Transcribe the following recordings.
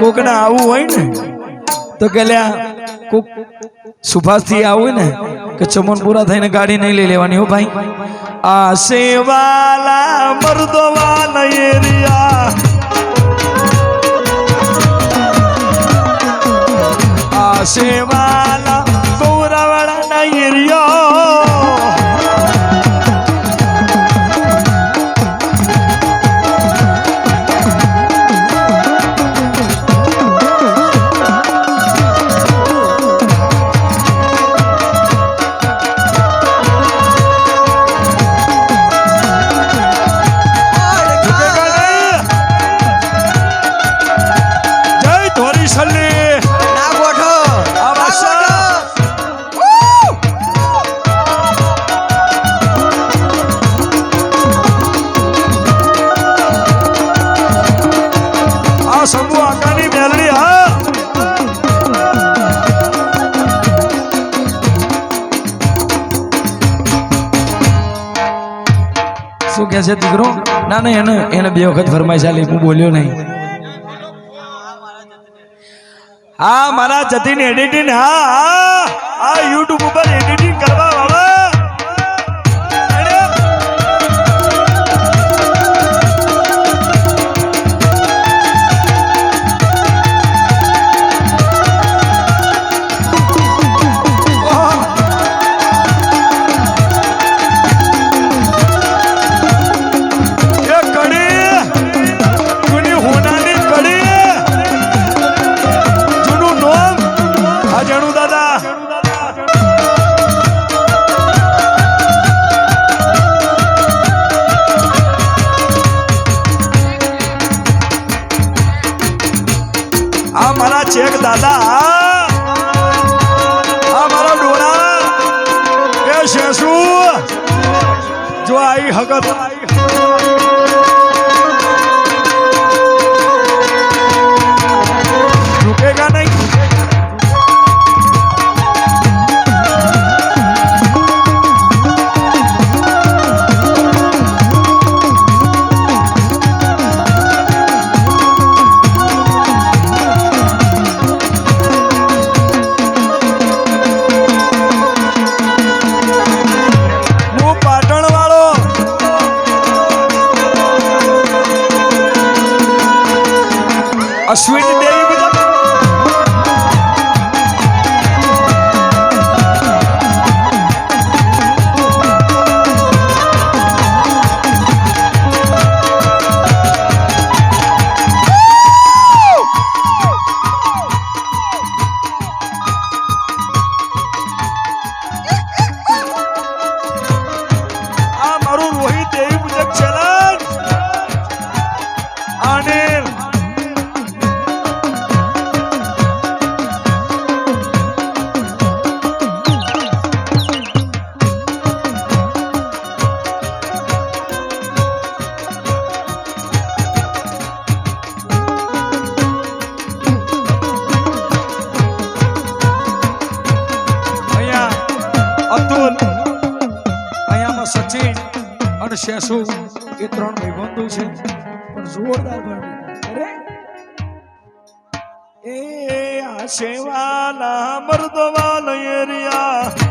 કોકને આવું હોય ને, તો કે કોક સુભાષથી આવું ને, કે ચમનપુરા થઈને ગાડી નહીં લઈ લેવાની હો ભાઈ. આ સેવાલા મર્દવાલા એરિયા. આ સેવાલા કે છે દીકરો? ના ના, એને એને બે વખત ફરમાઈ ચાલી, હું બોલ્યો નહીં. હા, મારા જતીન એડિટિંગ હા હા યુટ્યુબ ઉપર એડિટિંગ કરવા દાદા. આ મારા ડોળા. એ શેષુ. જો આઈ હકત अश्विन અતુલ. અહીંયામાં સચિન અને શેષુ, એ ત્રણ નિબંધો છે. પણ જોરદાર અરે, એ આ સેવાના મર્દવાલ લયરિયા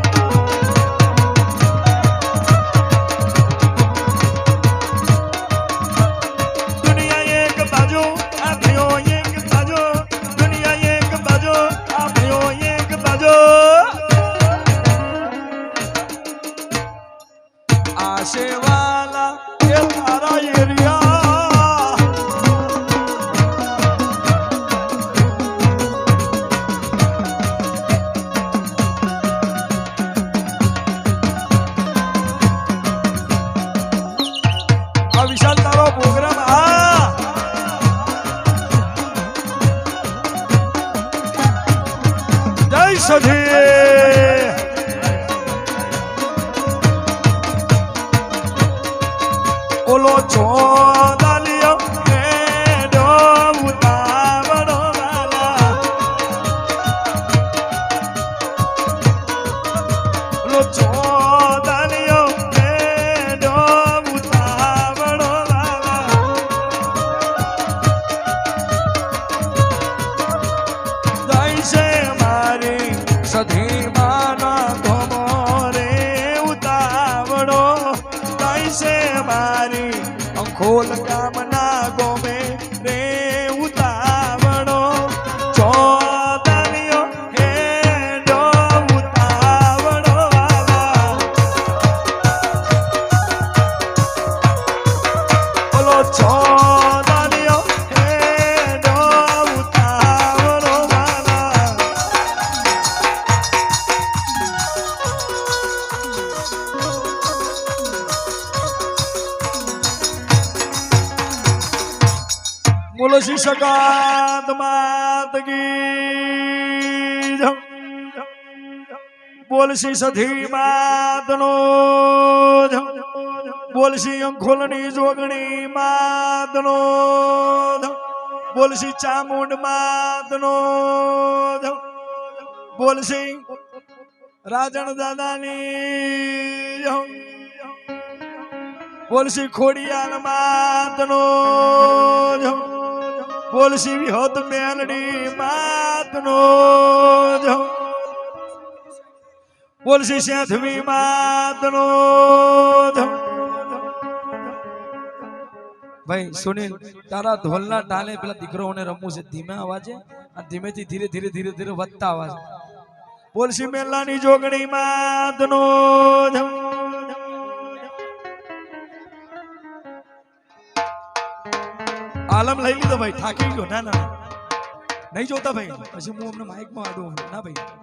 આશેવાલા એ તારા એરિયા મારી બોલો શ્રી સકાત માત કી. બોલ શ્રી સધી માતનો જય. બોલ અંખોલની જોગણી માતનો જય. બોલ ચામુંડ માતનો જય. બોલ રાજણ દાદાની બોલશી ખોડિયાલ માતનો જય. વિહોત મેલડી માતનો જય. બોલ શ્રી સેઠવી માતનો જય. ભાઈ સુનિલ તારા ઢોલના તાલે પેલા દીકરોને રમવું છે ધીમે અવાજે અને ધીમેથી ધીરે ધીરે ધીરે ધીરે વધતા અવાજ બોલશી મેલાની જોગણી માતનો જય. આલમ લઈ લીધો ભાઈ. થાકી ગયો. ના ના નહીં જોતા ભાઈ. પછી હું અમને માઇકમાં આડું ના ભાઈ.